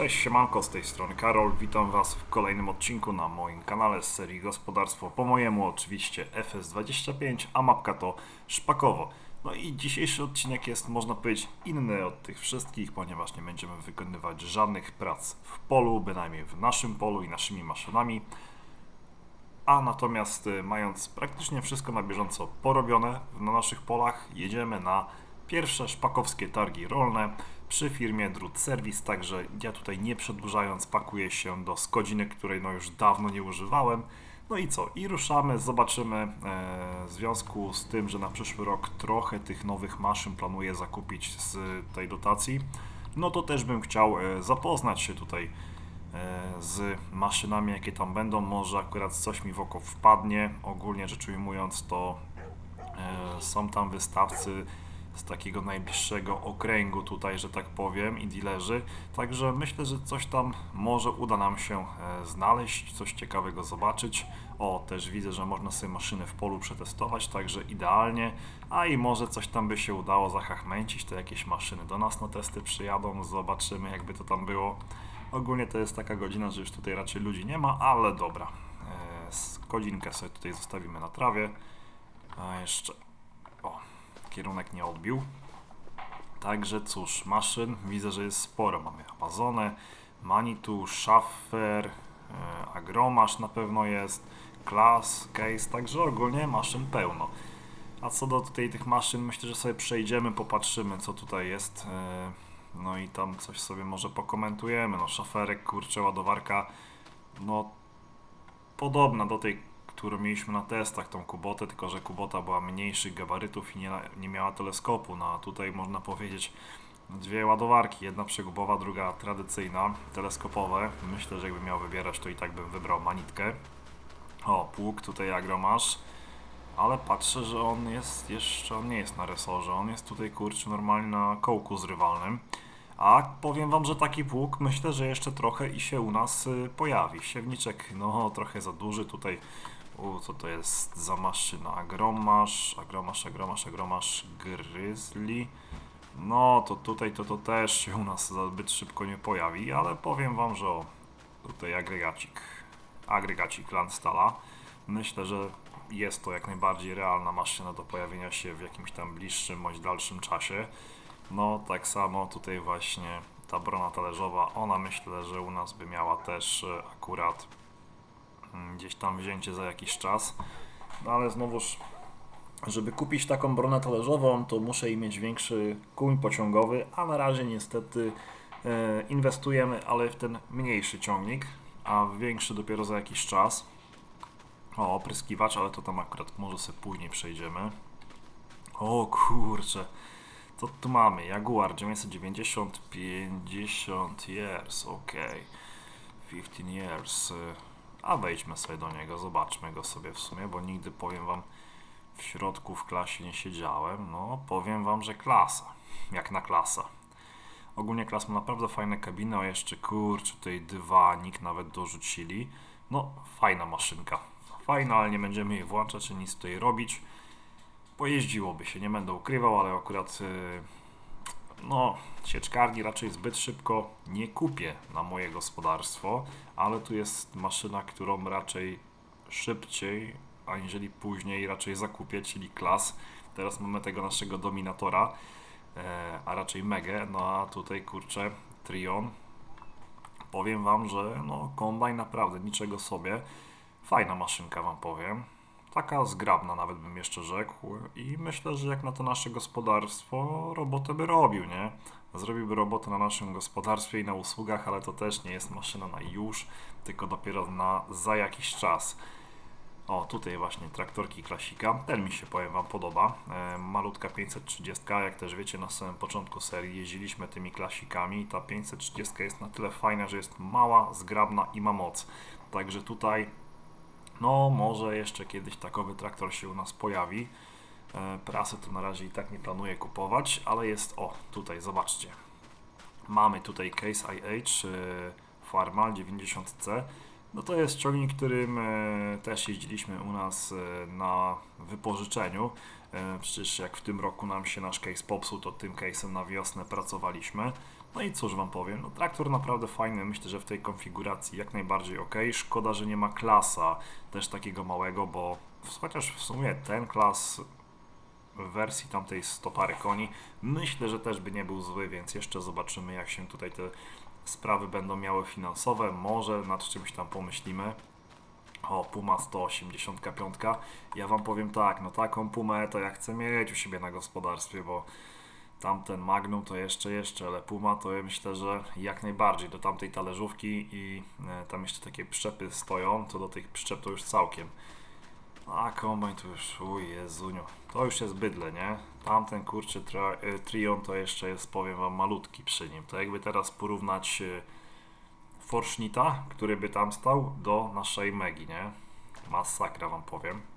Cześć, siemanko, z tej strony Karol. Witam Was w kolejnym odcinku na moim kanale z serii Gospodarstwo po mojemu, oczywiście FS25, a mapka to Szpakowo. No i dzisiejszy odcinek jest, można powiedzieć, inny od tych wszystkich, ponieważ nie będziemy wykonywać żadnych prac w polu, bynajmniej w naszym polu i naszymi maszynami. A natomiast y, mając praktycznie wszystko na bieżąco porobione na naszych polach, jedziemy na pierwsze szpakowskie targi rolne przy firmie Drut Service, także ja tutaj nie przedłużając pakuję się do Skodziny, której no już dawno nie używałem. No i co? I ruszamy, zobaczymy e, w związku z tym, że na przyszły rok trochę tych nowych maszyn planuję zakupić z tej dotacji. No to też bym chciał e, zapoznać się tutaj e, z maszynami, jakie tam będą. Może akurat coś mi w oko wpadnie. Ogólnie rzecz ujmując, to są tam wystawcy z takiego najbliższego okręgu tutaj, że tak powiem, i dealerzy. Także myślę, że coś tam może uda nam się e, znaleźć, coś ciekawego zobaczyć. O, też widzę, że można sobie maszyny w polu przetestować, także idealnie. A i może coś tam by się udało zachachmęcić, to jakieś maszyny do nas na testy przyjadą, zobaczymy jakby to tam było. Ogólnie to jest taka godzina, że już tutaj raczej ludzi nie ma, ale dobra. E, Godzinkę sobie tutaj zostawimy na trawie. A jeszcze, kierunek nie odbił. Także cóż, maszyn widzę, że jest sporo. Mamy Amazonę, Manitou, Schaffer, e, Agromasz na pewno jest, Class, Case, także ogólnie maszyn pełno. A co do tutaj tych maszyn, myślę, że sobie przejdziemy, popatrzymy co tutaj jest. e, No i tam coś sobie może pokomentujemy. No szaferek, kurczę, ładowarka, no podobna do tej, którą mieliśmy na testach, tą Kubotę, tylko że Kubota była mniejszych gabarytów i nie, nie miała teleskopu. No a tutaj można powiedzieć dwie ładowarki, jedna przegubowa, druga tradycyjna, teleskopowe. Myślę, że jakbym miał wybierać, to i tak bym wybrał manitkę. O, pług tutaj agromasz. Ale patrzę, że on jest jeszcze, on nie jest na resorze, on jest tutaj kurczę normalnie na kołku zrywalnym. A powiem wam, że taki pług myślę, że jeszcze trochę i się u nas y, pojawi. Siewniczek, no trochę za duży tutaj. U, co to jest za maszyna? Agromasz, agromasz, agromasz, agromasz, grizzly. No to tutaj to, to też się u nas zbyt szybko nie pojawi, ale powiem wam, że o, tutaj agregacik, agregacik Landstala. Myślę, że jest to jak najbardziej realna maszyna do pojawienia się w jakimś tam bliższym bądź dalszym czasie. No tak samo tutaj właśnie ta brona talerzowa, ona myślę, że u nas by miała też e, akurat gdzieś tam wzięcie za jakiś czas. No ale znowuż, żeby kupić taką bronę talerzową, to muszę mieć większy kół pociągowy, a na razie niestety e, inwestujemy, ale w ten mniejszy ciągnik, a większy dopiero za jakiś czas. O, opryskiwacz, ale to tam akurat może sobie później przejdziemy. O kurczę. Co tu mamy? Jaguar 990, 50 years, ok. 15 years. Y, A wejdźmy sobie do niego, zobaczmy go sobie w sumie, bo nigdy powiem wam w środku w klasie nie siedziałem. No, powiem wam, że klasa. Jak na klasa. Ogólnie klas ma naprawdę fajne kabiny, a jeszcze kurczę, tutaj dywanik nawet dorzucili. No, fajna maszynka. Fajna, ale nie będziemy jej włączać, ani nic tutaj robić pojeździłoby się, nie będę ukrywał, ale akurat yy, no, sieczkarni raczej zbyt szybko nie kupię na moje gospodarstwo, ale tu jest maszyna, którą raczej szybciej, aniżeli później raczej zakupię, czyli klas. Teraz mamy tego naszego dominatora, e, a raczej Megę, no a tutaj kurczę Trion. Powiem Wam, że no, kombajn naprawdę niczego sobie. Fajna maszynka Wam powiem taka zgrabna nawet bym jeszcze rzekł i myślę, że jak na to nasze gospodarstwo robotę by robił, nie? Zrobiłby robotę na naszym gospodarstwie i na usługach, ale to też nie jest maszyna na już, tylko dopiero na za jakiś czas. O, tutaj właśnie traktorki klasika. Ten mi się, powiem Wam, podoba. E, malutka 530, jak też wiecie, na samym początku serii jeździliśmy tymi klasikami. Ta 530 jest na tyle fajna, że jest mała, zgrabna i ma moc. Także tutaj no, może jeszcze kiedyś takowy traktor się u nas pojawi. E, Prasy to na razie i tak nie planuję kupować, ale jest, o, tutaj, zobaczcie. Mamy tutaj Case IH e, Farmal 90C. No to jest ciągnik, którym e, też jeździliśmy u nas na wypożyczeniu. Przecież jak w tym roku nam się nasz case popsuł, to tym case'em na wiosnę pracowaliśmy. No i cóż wam powiem, no traktor naprawdę fajny, myślę, że w tej konfiguracji jak najbardziej ok. Szkoda, że nie ma klasa też takiego małego, bo chociaż w sumie ten klas w wersji tamtej 100 parę koni, myślę, że też by nie był zły, więc jeszcze zobaczymy jak się tutaj te sprawy będą miały finansowe, może nad czymś tam pomyślimy. O, Puma 185. Ja wam powiem tak, no taką Pumę to ja chcę mieć u siebie na gospodarstwie, bo tamten Magnum to jeszcze, jeszcze, ale Puma to myślę, że jak najbardziej do tamtej talerzówki i e, tam jeszcze takie przyczepy stoją, to do tych przyczep to już całkiem. A kombajn to już, uj Jezuniu, to już jest bydle, nie? Tamten kurczy tra, e, Trion to jeszcze jest, powiem wam, malutki przy nim. To jakby teraz porównać e, Forschnita, który by tam stał, do naszej Megi, nie? Masakra wam powiem.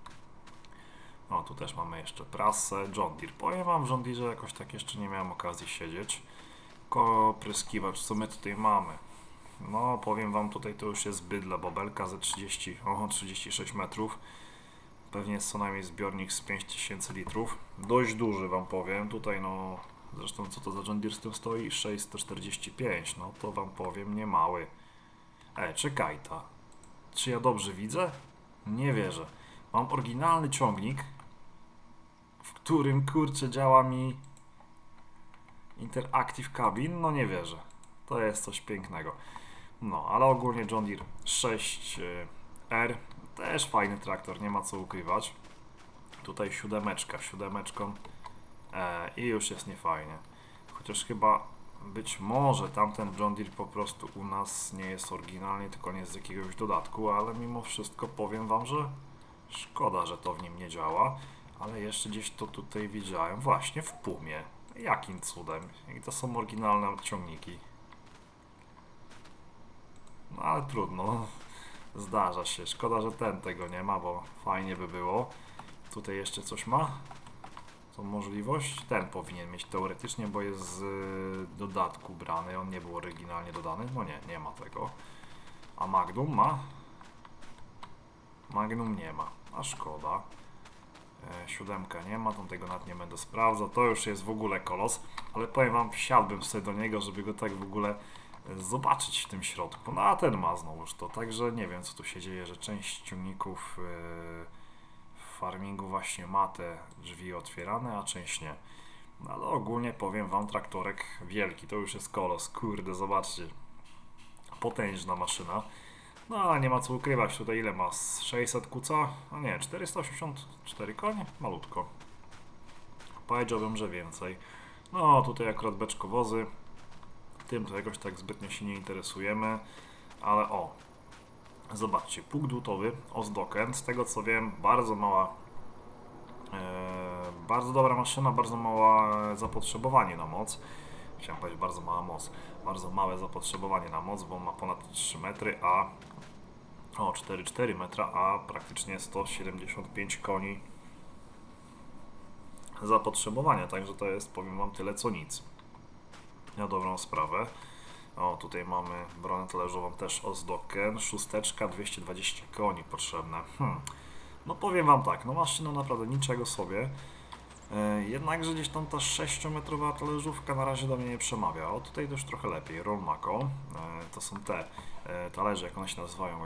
O, tu też mamy jeszcze prasę, John Deere. Powiem wam, w John Deere jakoś tak jeszcze nie miałem okazji siedzieć. Kopryskiwacz, co my tutaj mamy? No, powiem wam, tutaj to już jest bydle, bobelka ze 30, o, 36 metrów. Pewnie jest co najmniej zbiornik z 5000 litrów. Dość duży wam powiem. Tutaj no, zresztą co to za John Deere z tym stoi? 645, no to wam powiem, nie mały. E, czekaj ta. Czy ja dobrze widzę? Nie wierzę. Mam oryginalny ciągnik, w którym kurczę działa mi Interactive Cabin. No nie wierzę. To jest coś pięknego. No, ale ogólnie John Deere 6R też fajny traktor, nie ma co ukrywać. Tutaj siódemeczka, siódemeczką e, i już jest niefajnie. Chociaż chyba być może tamten John Deere po prostu u nas nie jest oryginalny, tylko nie z jakiegoś dodatku, ale mimo wszystko powiem Wam, że szkoda, że to w nim nie działa, ale jeszcze gdzieś to tutaj widziałem, właśnie w Pumie. Jakim cudem? I to są oryginalne ciągniki. No ale trudno, zdarza się. Szkoda, że ten tego nie ma, bo fajnie by było. Tutaj jeszcze coś ma? tą możliwość. Ten powinien mieć teoretycznie, bo jest z y, dodatku brany. On nie był oryginalnie dodany. No nie, nie ma tego. A Magnum ma? Magnum nie ma. A szkoda. E, siódemka nie ma, tam tego nawet nie będę sprawdzał. To już jest w ogóle kolos. Ale powiem wam, wsiadłbym sobie do niego, żeby go tak w ogóle e, zobaczyć w tym środku. No a ten ma znowuż to. Także nie wiem, co tu się dzieje, że część ciągników... Yy, w farmingu właśnie ma te drzwi otwierane, a część nie. No ale ogólnie powiem wam, traktorek wielki, to już jest kolos, kurde, zobaczcie. Potężna maszyna. No nie ma co ukrywać, tutaj ile ma? Z 600 kuca? No nie, 484 konie? Malutko. Powiedziałbym, że więcej. No tutaj akurat beczkowozy. Tym to jakoś tak zbytnio się nie interesujemy. Ale o, Zobaczcie, pług dłutowy z tego co wiem, bardzo mała, e, bardzo dobra maszyna, bardzo małe zapotrzebowanie na moc. Chciałem powiedzieć bardzo mała moc, bardzo małe zapotrzebowanie na moc, bo ma ponad 3 metry, a o 4,4 metra, a praktycznie 175 koni zapotrzebowania, także to jest, powiem Wam, tyle co nic. Na dobrą sprawę. O, tutaj mamy bronę talerzową też Ozdoken, szósteczka, 220 koni potrzebne. Hmm. No powiem Wam tak, no maszyna naprawdę niczego sobie. E, jednakże gdzieś tam ta 6-metrowa talerzówka na razie do mnie nie przemawia. O, tutaj też trochę lepiej. Rolmako, e, to są te e, talerze, jak one się nazywają,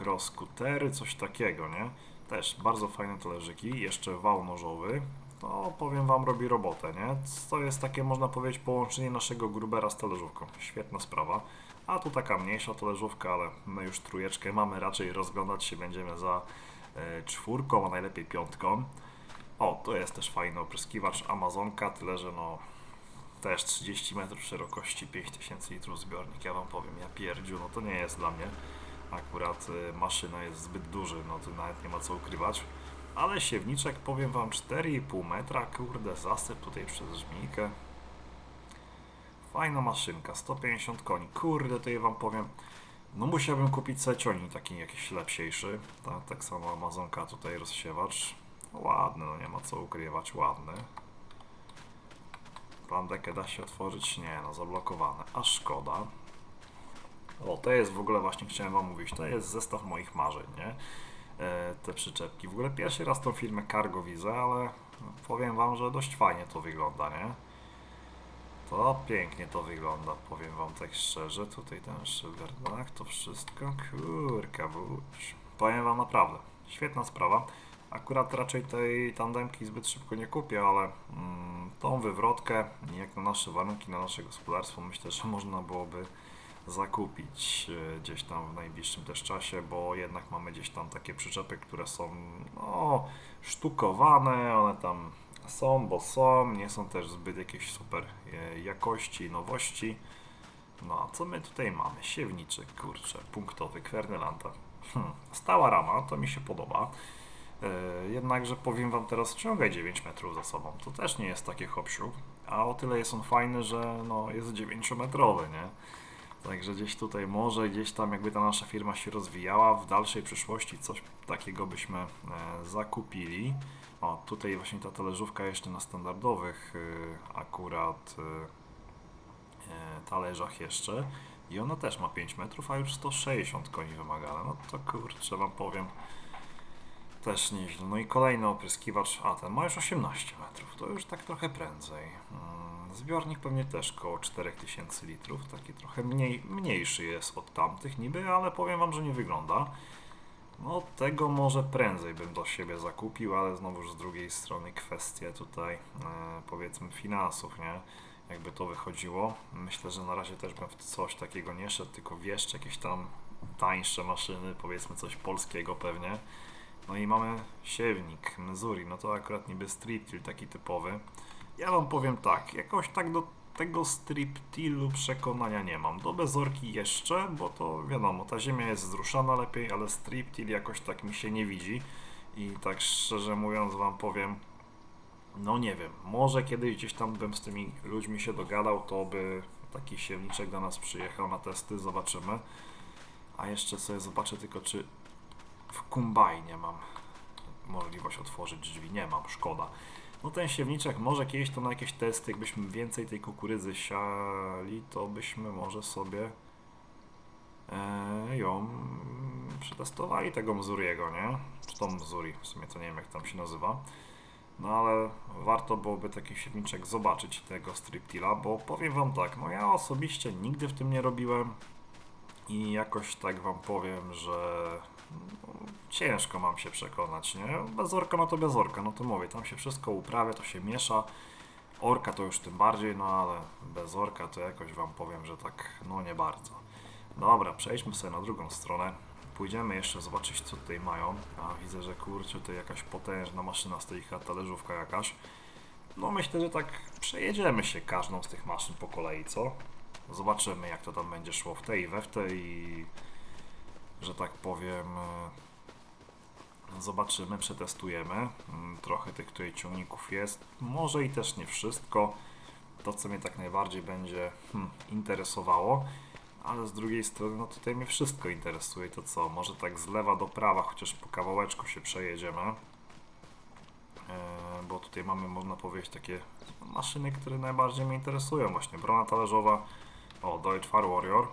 cross scootery, coś takiego, nie? Też bardzo fajne talerzyki, jeszcze wał nożowy, to powiem Wam robi robotę, nie? To jest takie, można powiedzieć, połączenie naszego grubera z talerzówką. Świetna sprawa. A tu taka mniejsza talerzówka, ale my już trójeczkę mamy, raczej rozglądać się będziemy za czwórką, a najlepiej piątką. O, to jest też fajny opryskiwacz Amazonka, tyle że no też 30 metrów szerokości, 5000 litrów zbiornik, ja Wam powiem, ja pierdziu, no to nie jest dla mnie. Akurat y, maszyna jest zbyt duży, no to nawet nie ma co ukrywać. Ale siewniczek, powiem Wam, 4,5 metra, kurde, zasyp tutaj przez żmijkę. Fajna maszynka, 150 koni, kurde, to ja Wam powiem, no musiałbym kupić sobie taki jakiś lepsiejszy, Ta, tak samo Amazonka tutaj rozsiewacz, ładny, no nie ma co ukrywać, ładny. Plandekę da się otworzyć? Nie, no zablokowane, a szkoda. O, to jest w ogóle właśnie, chciałem Wam mówić, to jest zestaw moich marzeń, nie? E, te przyczepki. W ogóle pierwszy raz tą firmę Cargo widzę, ale powiem Wam, że dość fajnie to wygląda, nie? To pięknie to wygląda, powiem wam tak szczerze. Tutaj ten szyberdach, to wszystko, kurka wódź. Powiem wam naprawdę, świetna sprawa. Akurat raczej tej tandemki zbyt szybko nie kupię, ale mm, tą wywrotkę, jak na nasze warunki, na nasze gospodarstwo, myślę, że można byłoby zakupić e, gdzieś tam w najbliższym też czasie, bo jednak mamy gdzieś tam takie przyczepy, które są no, sztukowane, one tam są, bo są, nie są też zbyt jakieś super e, jakości nowości. No a co my tutaj mamy? Siewniczy, kurczę, punktowy, Kwernelanta. Hmm, stała rama, to mi się podoba. E, jednakże powiem Wam teraz, ciąga 9 metrów za sobą. To też nie jest takie hopsiu, a o tyle jest on fajny, że no, jest 9-metrowy, nie? Także gdzieś tutaj może, gdzieś tam jakby ta nasza firma się rozwijała, w dalszej przyszłości coś takiego byśmy e, zakupili. O, tutaj właśnie ta talerzówka jeszcze na standardowych e, akurat e, e, talerzach jeszcze. I ona też ma 5 metrów, a już 160 koni wymagane. No to kurczę wam powiem, też nieźle. No i kolejny opryskiwacz, a ten ma już 18 metrów, to już tak trochę prędzej. Mm, Zbiornik pewnie też koło 4000 litrów, taki trochę mniej, mniejszy jest od tamtych niby, ale powiem wam, że nie wygląda. No tego może prędzej bym do siebie zakupił, ale znowuż z drugiej strony kwestie tutaj e, powiedzmy finansów, nie? Jakby to wychodziło. Myślę, że na razie też bym w coś takiego nie szedł, tylko w jeszcze jakieś tam tańsze maszyny, powiedzmy coś polskiego pewnie. No i mamy siewnik Missouri, no to akurat niby strip taki typowy. Ja wam powiem tak, jakoś tak do tego strip tillu przekonania nie mam. Do bezorki jeszcze, bo to wiadomo, ta ziemia jest zruszana lepiej, ale strip till jakoś tak mi się nie widzi. I tak szczerze mówiąc wam powiem, no nie wiem, może kiedyś gdzieś tam bym z tymi ludźmi się dogadał, to by taki siewniczek do nas przyjechał na testy, zobaczymy. A jeszcze sobie zobaczę tylko, czy w kombajnie mam możliwość otworzyć drzwi. Nie mam, szkoda. No ten siewniczek może kiedyś to na jakieś testy, jakbyśmy więcej tej kukurydzy siali, to byśmy może sobie e, ją przetestowali tego Mzuriego, nie? Czy to Mzuri, w sumie to nie wiem jak tam się nazywa. No ale warto byłoby taki siewniczek zobaczyć tego striptila, bo powiem wam tak, no ja osobiście nigdy w tym nie robiłem i jakoś tak wam powiem, że ciężko mam się przekonać, nie? Bez orka, no to bez orka, no to mówię, tam się wszystko uprawia, to się miesza. Orka to już tym bardziej, no ale bez orka to jakoś wam powiem, że tak, no nie bardzo. Dobra, przejdźmy sobie na drugą stronę. Pójdziemy jeszcze zobaczyć, co tutaj mają. A widzę, że kurczę, to jakaś potężna maszyna stoi, chyba talerzówka jakaś. No myślę, że tak przejedziemy się każdą z tych maszyn po kolei, co? Zobaczymy, jak to tam będzie szło w tej i we w tej i że tak powiem, e, zobaczymy, przetestujemy. Mm, Trochę tych tutaj ciągników jest, może i też nie wszystko. To, co mnie tak najbardziej będzie hmm, interesowało, ale z drugiej strony, no tutaj mnie wszystko interesuje. To co, może tak z lewa do prawa, chociaż po kawałeczku się przejedziemy. E, Bo tutaj mamy, można powiedzieć, takie maszyny, które najbardziej mnie interesują. Właśnie brona talerzowa, o, Deutsche Far Warrior,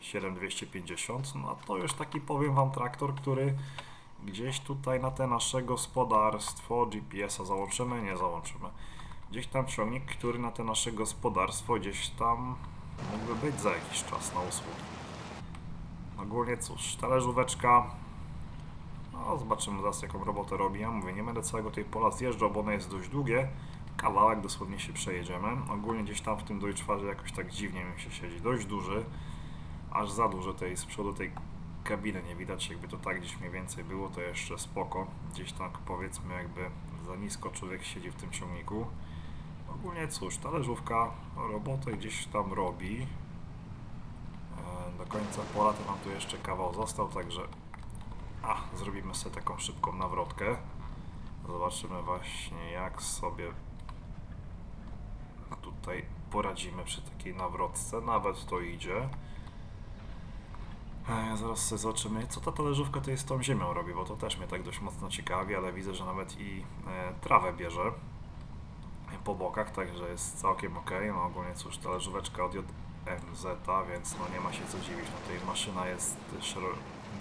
7250, no to już taki powiem Wam traktor, który gdzieś tutaj na te nasze gospodarstwo GPS-a załączymy, nie załączymy. Gdzieś tam ciągnik, który na te nasze gospodarstwo gdzieś tam mógłby być za jakiś czas na usługi. Ogólnie cóż, talerzóweczka, no zobaczymy zaraz jaką robotę robi. Ja mówię, nie będę całego tej pola zjeżdżał, bo ono jest dość długie. Kawałek dosłownie się przejedziemy. Ogólnie gdzieś tam w tym Deutschfarze jakoś tak dziwnie mi się siedzi, dość duży aż za dużo tej z przodu tej kabiny nie widać, jakby to tak gdzieś mniej więcej było, to jeszcze spoko. Gdzieś tak powiedzmy jakby za nisko człowiek siedzi w tym ciągniku. Ogólnie cóż, talerzówka robotę gdzieś tam robi. E, Do końca pola to nam tu jeszcze kawał został, także a, zrobimy sobie taką szybką nawrotkę. Zobaczymy właśnie jak sobie tutaj poradzimy przy takiej nawrotce. Nawet to idzie. E, Zaraz sobie zobaczymy, co ta talerzówka to jest z tą ziemią robi, bo to też mnie tak dość mocno ciekawi, ale widzę, że nawet i e, trawę bierze po bokach, także jest całkiem ok. No ogólnie cóż, talerzóweczka od JMZ, więc no nie ma się co dziwić, no tutaj maszyna jest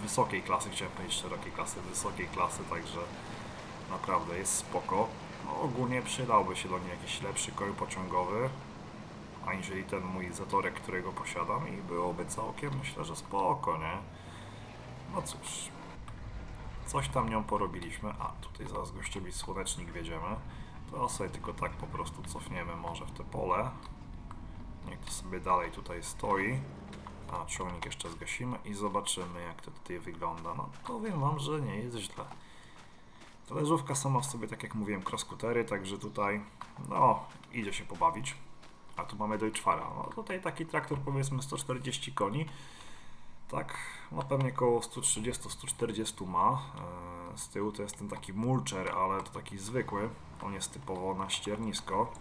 wysokiej klasy, chciałem powiedzieć szerokiej klasy, wysokiej klasy, także naprawdę jest spoko. No ogólnie przydałby się do niej jakiś lepszy koń pociągowy, aniżeli ten mój zatorek, którego posiadam i byłoby całkiem, myślę, że spoko, nie? No cóż, coś tam nią porobiliśmy. A, tutaj zaraz gościowi słonecznik wiedziemy. To sobie tylko tak po prostu cofniemy może w te pole. Niech to sobie dalej tutaj stoi. A ciągnik jeszcze zgasimy i zobaczymy jak to tutaj wygląda. No powiem wam, że nie jest źle. Talerzówka sama w sobie, tak jak mówiłem, crosscutery, także tutaj no idzie się pobawić. A tu mamy Deutschfara. No tutaj taki traktor powiedzmy 140 koni. Tak, no pewnie koło 130-140 ma. E, Z tyłu to jest ten taki mulcher, ale to taki zwykły. On jest typowo na ściernisko.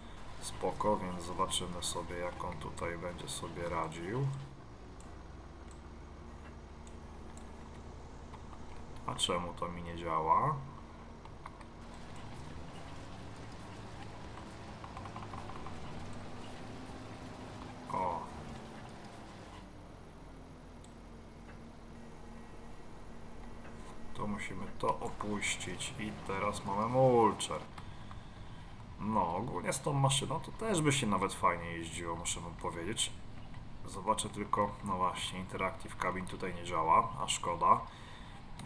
Spoko, więc zobaczymy sobie jak on tutaj będzie sobie radził. A czemu to mi nie działa? O. To musimy to opuścić i teraz mamy mulcher. No, ogólnie z tą maszyną to też by się nawet fajnie jeździło, muszę wam powiedzieć. Zobaczę tylko, no właśnie, Interactive Cabin tutaj nie działa, a szkoda.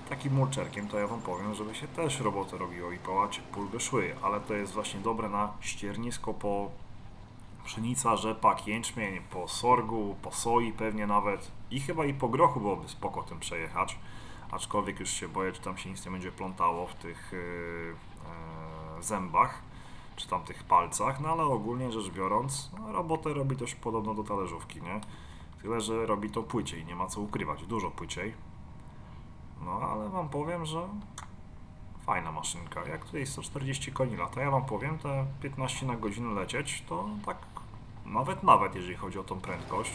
Takim mulczerkiem to ja wam powiem, żeby się też robotę robiło i połać pulby szły, ale to jest właśnie dobre na ściernisko po pszenica, rzepak, jęczmień, po sorgu, po soi pewnie nawet i chyba i po grochu byłoby spoko tym przejechać, aczkolwiek już się boję, czy tam się nic nie będzie plątało w tych yy, yy, zębach, czy tam tych palcach, no ale ogólnie rzecz biorąc, no, robotę robi dość podobno do talerzówki, nie? Tyle, że robi to płyciej, nie ma co ukrywać, dużo płyciej. No ale wam powiem, że fajna maszynka. Jak tutaj 140 koni lata, ja wam powiem, te 15 na godzinę lecieć, to tak nawet nawet jeżeli chodzi o tą prędkość.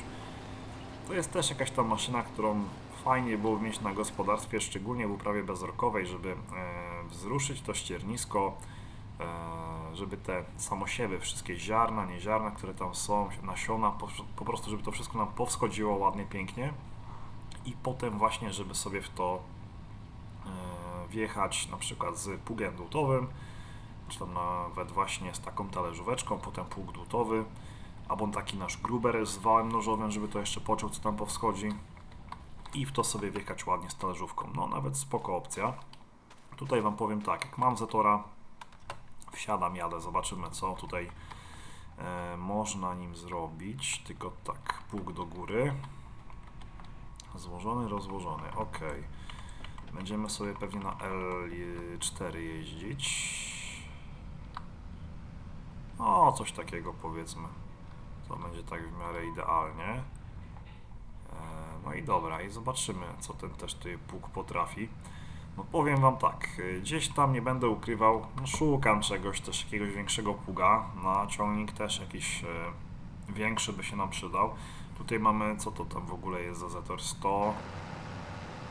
To jest też jakaś tam maszyna, którą fajnie było mieć na gospodarstwie, szczególnie w uprawie bezorkowej, żeby e, wzruszyć to ściernisko, e, żeby te samosiewy, wszystkie ziarna, nieziarna, które tam są, nasiona, po, prostu żeby to wszystko nam powschodziło ładnie, pięknie. I potem właśnie, żeby sobie w to e, wjechać na przykład z pługiem dłutowym, czy tam nawet właśnie z taką talerzóweczką, potem pług dłutowy, albo taki nasz gruber z wałem nożowym, żeby to jeszcze pociął, co tam powschodzi i w to sobie wjechać ładnie z talerzówką. No nawet spoko opcja. Tutaj Wam powiem tak, jak mam Zetora, wsiadam, jadę, zobaczymy co tutaj e, można nim zrobić, tylko tak, pług do góry, Złożony, rozłożony. Ok. Będziemy sobie pewnie na L4 jeździć. O, coś takiego powiedzmy. To będzie tak w miarę idealnie. E, No i dobra, i zobaczymy, co ten też tutaj pług potrafi. No powiem wam tak, gdzieś tam nie będę ukrywał, no szukam czegoś, też jakiegoś większego pługa. Na ciągnik też jakiś e, większy by się nam przydał. Tutaj mamy, co to tam w ogóle jest za Zetor? 100,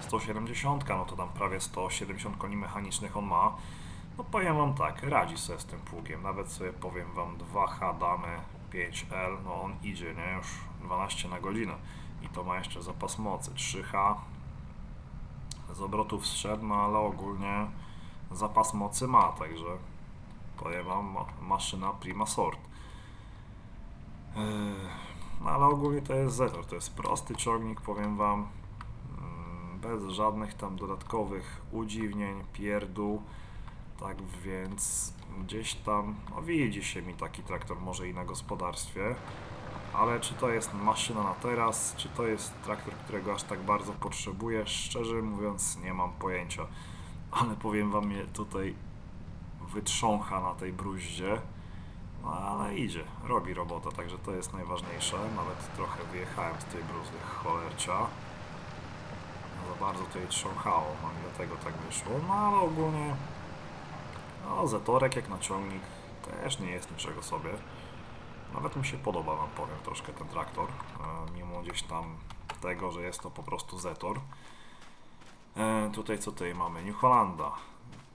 170, no to tam prawie 170 koni mechanicznych on ma. No powiem wam tak, radzi sobie z tym pługiem. Nawet sobie powiem wam 2H damy 5L, no on idzie, nie? Już 12 na godzinę. I to ma jeszcze zapas mocy. 3H z obrotów zszedł, no ale ogólnie zapas mocy ma, także powiem wam, ma- maszyna prima sort. Yy, no ale ogólnie to jest Zetor, to jest prosty ciągnik, powiem Wam, mm, bez żadnych tam dodatkowych udziwnień, pierdół, tak więc gdzieś tam, no widzi się mi taki traktor może i na gospodarstwie, ale czy to jest maszyna na teraz, czy to jest traktor, którego aż tak bardzo potrzebuję, szczerze mówiąc nie mam pojęcia, ale powiem Wam, mnie tutaj wytrzącha na tej bruździe, no ale idzie, robi robotę, także to jest najważniejsze. Nawet trochę wyjechałem z tej bruzdy cholercia. Za bardzo tutaj trząchało, no dlatego tak wyszło. No ale ogólnie, no Zetorek jak na ciągnik też nie jest niczego sobie. Nawet mi się podoba, wam powiem, troszkę ten traktor, e, mimo gdzieś tam tego, że jest to po prostu Zetor. E, tutaj co tutaj mamy? New Hollanda.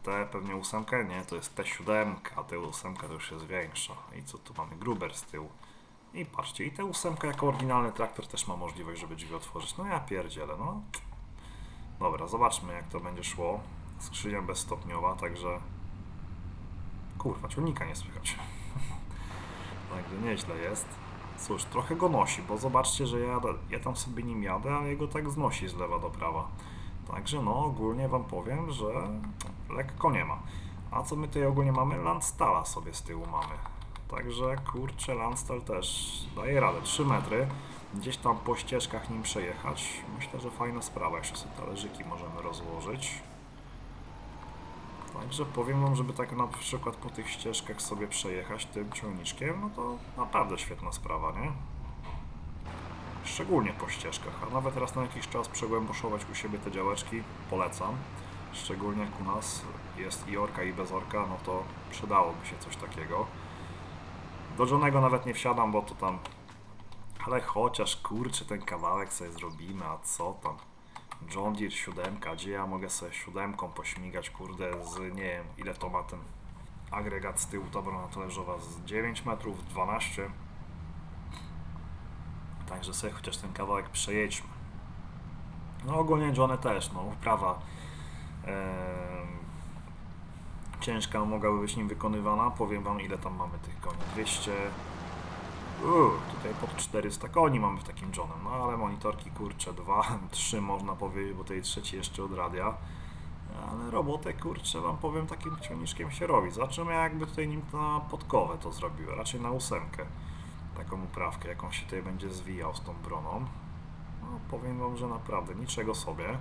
T pewnie ósemkę, nie, to jest T7, a T8 to już jest większa. I co tu mamy? Gruber z tyłu. I patrzcie, i T8 jako oryginalny traktor też ma możliwość, żeby drzwi otworzyć. No ja pierdzielę, no. Dobra, zobaczmy jak to będzie szło. Skrzynia bezstopniowa, także... Kurwa, ciągnika nie słychać. Także nieźle jest. cóż, trochę go nosi, bo zobaczcie, że ja, ja tam sobie nim jadę, ale jego tak znosi z lewa do prawa. Także no, ogólnie wam powiem, że lekko nie ma. A co my tutaj ogólnie mamy? Landstala sobie z tyłu mamy. Także kurczę, Landstal też daje radę. 3 metry. Gdzieś tam po ścieżkach nim przejechać. Myślę, że fajna sprawa. Jeszcze sobie talerzyki możemy rozłożyć. Także powiem wam, żeby tak na przykład po tych ścieżkach sobie przejechać tym ciągniczkiem, no to naprawdę świetna sprawa, nie? Szczególnie po ścieżkach, a nawet raz na jakiś czas przegłęboszować u siebie te działeczki polecam. Szczególnie jak u nas jest i orka i bez orka, no to przydałoby się coś takiego. Do żonego nawet nie wsiadam, bo to tam... Ale chociaż kurczę ten kawałek sobie zrobimy, a co tam? John Deere 7, gdzie ja mogę sobie siódemką pośmigać, kurde, z nie wiem ile to ma ten agregat z tyłu, ta obrona talerzowa z 9 metrów, 12. Także sobie chociaż ten kawałek przejedźmy. No ogólnie Johnny też, no wprawa em, ciężka mogłaby być nim wykonywana. Powiem wam ile tam mamy tych koni. 200... Tutaj pod 400 koni mamy w takim Johnem, no ale monitorki kurcze 2, 3 można powiedzieć, bo tej trzeci jeszcze od radia. Ale robotę kurczę wam powiem takim ciągniczkiem się robi. Zobaczymy jakby tutaj nim na podkowę to zrobiły, raczej na ósemkę. Taką uprawkę, jaką się tutaj będzie zwijał z tą broną. No powiem wam, że naprawdę niczego sobie.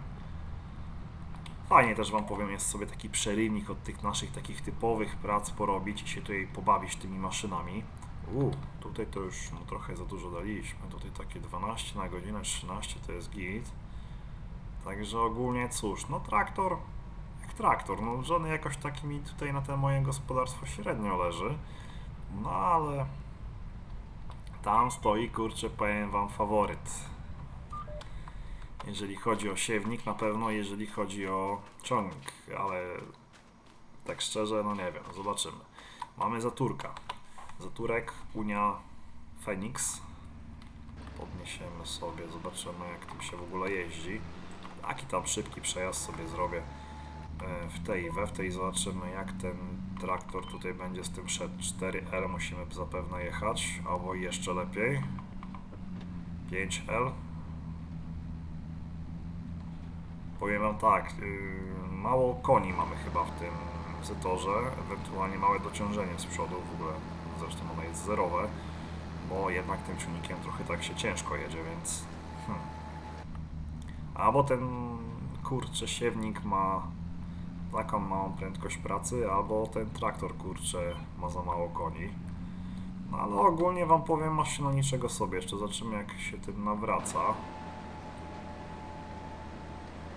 Fajnie też wam powiem, jest sobie taki przerywnik od tych naszych takich typowych prac porobić i się tutaj pobawić tymi maszynami. Uuu, tutaj to już no, trochę za dużo daliśmy. Tutaj takie 12 na godzinę, 13 to jest git. Także ogólnie cóż, no traktor jak traktor, no żony jakoś taki mi tutaj na te moje gospodarstwo średnio leży. No ale tam stoi, kurczę, powiem wam faworyt. Jeżeli chodzi o siewnik, na pewno, jeżeli chodzi o ciągnik, ale tak szczerze, no nie wiem, zobaczymy. Mamy zaturka. Zaturek, Unia, Phoenix. Podniesiemy sobie, zobaczymy jak tym się w ogóle jeździ. Taki tam szybki przejazd sobie zrobię e, w tej i we w tej. Zobaczymy jak ten traktor tutaj będzie z tym szedł. 4L musimy zapewne jechać, albo jeszcze lepiej. 5L. Powiem wam tak, yy, mało koni mamy chyba w tym Zetorze, ewentualnie małe dociążenie z przodu, w ogóle zresztą ono jest zerowe, bo jednak tym czynnikiem trochę tak się ciężko jedzie, więc... Hmm. Albo ten kurczę siewnik ma taką małą prędkość pracy, albo ten traktor kurczę ma za mało koni. No ale ogólnie wam powiem maszyna niczego sobie, jeszcze zobaczymy jak się tym nawraca.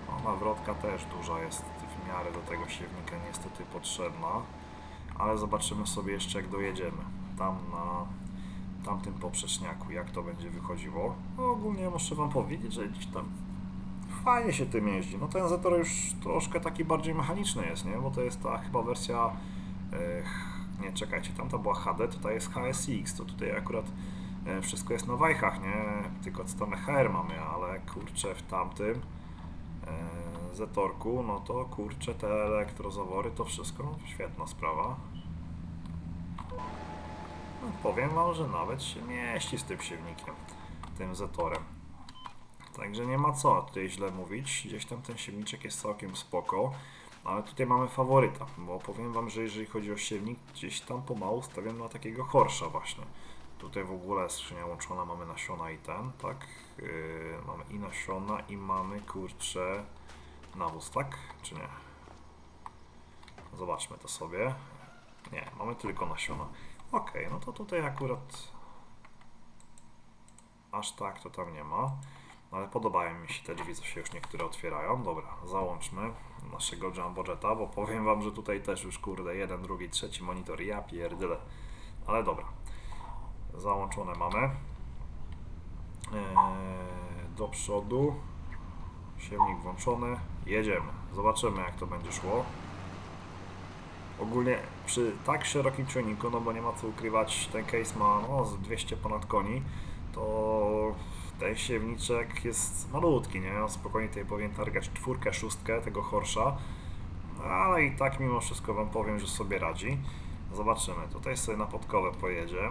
No, nawrotka też duża jest w miarę do tego siewnika niestety potrzebna, ale zobaczymy sobie jeszcze jak dojedziemy tam na tamtym poprzeczniaku, jak to będzie wychodziło. No, ogólnie muszę wam powiedzieć, że gdzieś tam fajnie się tym jeździ. No ten Zetor już troszkę taki bardziej mechaniczny jest, nie? Bo to jest ta chyba wersja e, nie, czekajcie, tamta była HD, tutaj jest HSX, to tutaj akurat e, wszystko jest na wajchach, nie? Tylko co tam HR mamy, ale kurczę w tamtym Zetorku, no to kurczę te elektrozawory, to wszystko świetna sprawa. No, powiem wam, że nawet się mieści z tym siewnikiem, tym Zetorem. Także nie ma co tutaj źle mówić. Gdzieś tam ten siewniczek jest całkiem spoko. Ale tutaj mamy faworyta, bo powiem wam, że jeżeli chodzi o siewnik, gdzieś tam pomału stawiam na takiego chorsza właśnie. Tutaj w ogóle skrzynia łączona, mamy nasiona i ten, tak? Yy, mamy i nasiona i mamy, kurczę, nawóz, tak? Czy nie? Zobaczmy to sobie. Nie, mamy tylko nasiona. Okej, no to tutaj akurat aż tak to tam nie ma. Ale podobają mi się te drzwi, co się już niektóre otwierają. Dobra, załączmy naszego Jumbo Jetta, bo powiem wam, że tutaj też już kurde, jeden, drugi, trzeci monitor, ja pierdyle. Ale dobra, załączone mamy. Eee, do przodu, siewnik włączony, jedziemy. Zobaczymy jak to będzie szło. Ogólnie przy tak szerokim ciągniku, no bo nie ma co ukrywać, ten case ma no, z 200 ponad koni, to ten siewniczek jest malutki, nie? On spokojnie tutaj powinien targać czwórkę, szóstkę tego Horsza, ale i tak mimo wszystko Wam powiem, że sobie radzi. Zobaczymy, tutaj sobie na podkowę pojedzie.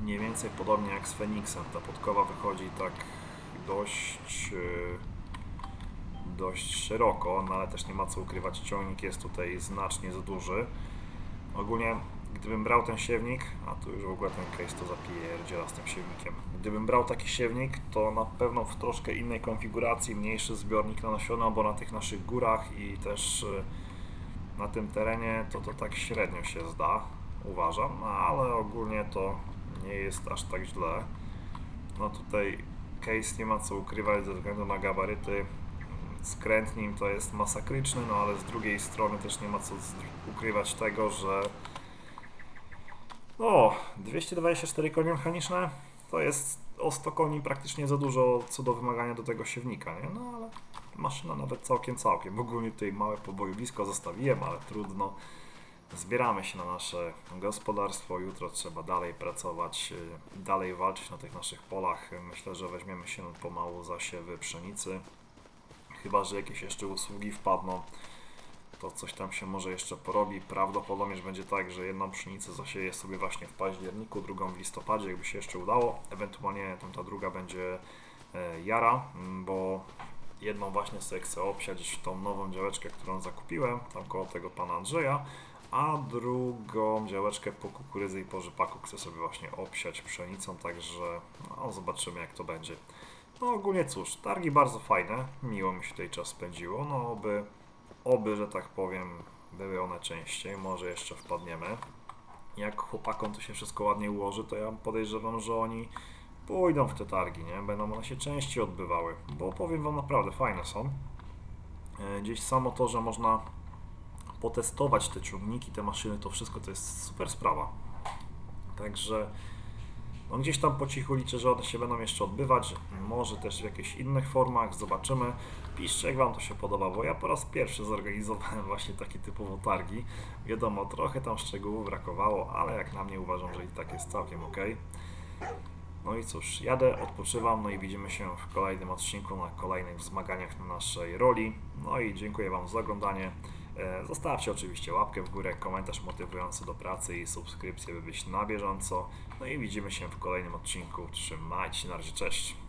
mniej więcej podobnie jak z Feniksem. Ta podkowa wychodzi tak dość, yy, dość szeroko, no ale też nie ma co ukrywać, ciągnik jest tutaj znacznie za duży. Ogólnie, gdybym brał ten siewnik, a tu już w ogóle ten case to zapierdziela z tym siewnikiem. Gdybym brał taki siewnik, to na pewno w troszkę innej konfiguracji, mniejszy zbiornik na nasiona, bo na tych naszych górach i też y, na tym terenie to to tak średnio się zda, uważam, no, ale ogólnie to nie jest aż tak źle. No tutaj case nie ma co ukrywać ze względu na gabaryty. Skręt nim to jest masakryczny, no ale z drugiej strony też nie ma co ukrywać tego, że no, 224 konie mechaniczne to jest o 100 koni praktycznie za dużo co do wymagania do tego siewnika, nie? No ale maszyna nawet całkiem, całkiem. Ogólnie tutaj małe pobojowisko zostawiłem, ale trudno. Zbieramy się na nasze gospodarstwo. Jutro trzeba dalej pracować, y, dalej walczyć na tych naszych polach. Myślę, że weźmiemy się pomału za siewy pszenicy. Chyba, że jakieś jeszcze usługi wpadną, to coś tam się może jeszcze porobi. Prawdopodobnie będzie tak, że jedną pszenicę zasieję sobie właśnie w październiku, drugą w listopadzie, jakby się jeszcze udało. Ewentualnie tam ta druga będzie e, jara, m, bo jedną właśnie sobie chcę obsiać tą nową działeczkę, którą zakupiłem, tam koło tego pana Andrzeja, a drugą działeczkę po kukurydzy i po rzepaku chcę sobie właśnie obsiać pszenicą, także no, zobaczymy jak to będzie. No ogólnie cóż, targi bardzo fajne, miło mi się tutaj czas spędziło, no oby, oby, że tak powiem, były one częściej, może jeszcze wpadniemy. Jak chłopakom to się wszystko ładnie ułoży, to ja podejrzewam, że oni pójdą w te targi, nie? Będą one się częściej odbywały, bo powiem Wam naprawdę fajne są. E, Gdzieś samo to, że można potestować te ciągniki, te maszyny, to wszystko to jest super sprawa. Także no gdzieś tam po cichu liczę, że one się będą jeszcze odbywać, może też w jakichś innych formach, zobaczymy. Piszcie jak Wam to się podoba, bo ja po raz pierwszy zorganizowałem właśnie takie typowo targi. Wiadomo, trochę tam szczegółów brakowało, ale jak na mnie uważam, że i tak jest całkiem ok. No i cóż, jadę, odpoczywam, no i widzimy się w kolejnym odcinku na kolejnych wzmaganiach na naszej roli. No i dziękuję Wam za oglądanie. E, Zostawcie oczywiście łapkę w górę, komentarz motywujący do pracy i subskrypcję, by być na bieżąco. No i widzimy się w kolejnym odcinku. Trzymajcie się, na razie, cześć.